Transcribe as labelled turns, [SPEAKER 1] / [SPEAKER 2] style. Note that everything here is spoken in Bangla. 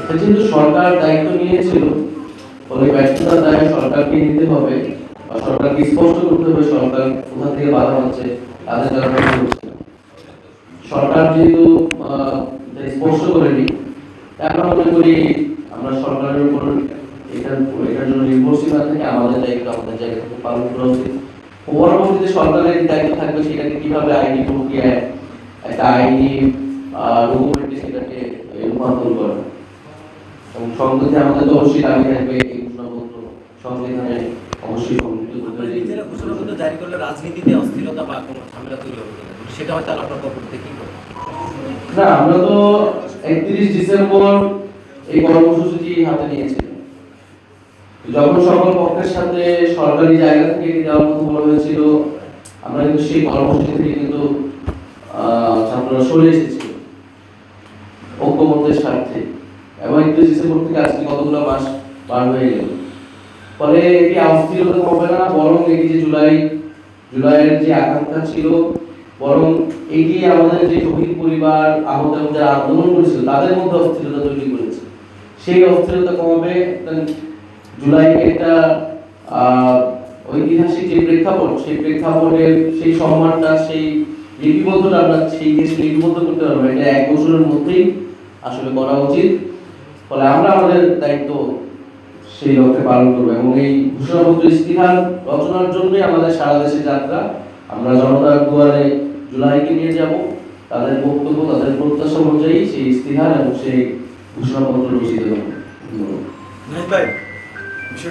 [SPEAKER 1] এটা যেহেতু সরকার দায়িত্ব নিয়েছিল, ফলে ব্যর্থতার দায় সরকারকে নিতে হবে বা সরকারকে স্পষ্ট করতে হবে সরকার কোথা থেকে বাধা হচ্ছে তাদের কারণে সরকার যেহেতু স্পষ্ট করেনি আমরা মনে করি আমরা সরকারের উপর এটার এটার জন্য নির্ভরশীল না থেকে আমাদের দায়িত্ব, আমাদের জায়গা থেকে পালন করা উচিত। পরবর্তীতে সরকারের দায়িত্ব থাকবে, সেটাকে কীভাবে আইনি প্রক্রিয়ায়, একটা আইনি ডকুমেন্টে সেটাকে রূপান্তর করা? এবং সংবিধানে আমাদের তো অবশ্যই দাবি থাকবে এই ঘোষণাপত্র সংবিধানে অবশ্যই সংযুক্ত করতে হবে।
[SPEAKER 2] নিজেরা ঘোষণাপত্র জারি করলে রাজনীতিতে অস্থিরতা বা কোনো ঝামেলা তৈরি হবে সেটা হয়তো আপনার পক্ষে কি
[SPEAKER 1] না আমরা তো একত্রিশ ডিসেম্বর এই কর্মসূচি হাতে নিয়েছিলাম। যখন সকল পক্ষের সাথে সরকারি জায়গা থেকে দেওয়ার কথা বলা হয়েছিল আমরা কিন্তু সেই কর্মসূচি থেকে কিন্তু আহ, ছাত্ররা সরে এসেছিল। ঐক্যমতের স্বার্থে। এবং একত্রিশ ডিসেম্বর থেকে আজকে কতগুলো মাস পার হয়ে গেল। ফলে এটি অস্থিরতা কমবে না, বরং এটি যে জুলাই, জুলাইয়ের যে আকাঙ্ক্ষা ছিল, বরং এটি আমাদের যে শহীদ পরিবার, আহত এবং যারা আন্দোলন করেছিল, তাদের মধ্যে অস্থিরতা তৈরি করেছে। সেই অস্থিরতা কমাবে জুলাইকে একটা ঐতিহাসিক যে প্রেক্ষাপট, সেই প্রেক্ষাপটের সেই সম্মানটা, সেই লিপিবদ্ধটা আমরা, সেই দেশে লিপিবদ্ধ করতে পারব এটা এক বছরের মধ্যেই আসলে করা উচিত। ফলে আমরা আমাদের দায়িত্ব সেই লক্ষ্যে পালন করব এবং এই ঘোষণাপত্র ইস্তিহার রচনার জন্যই আমাদের সারা দেশে যাত্রা। আমরা জনতার দুয়ারে জুলাইকে নিয়ে যাব। তাদের বক্তব্য, তাদের প্রত্যাশা অনুযায়ী সেই ইস্তিহার এবং সেই ঘোষণাপত্র রচিত হবে ধন্যবাদ।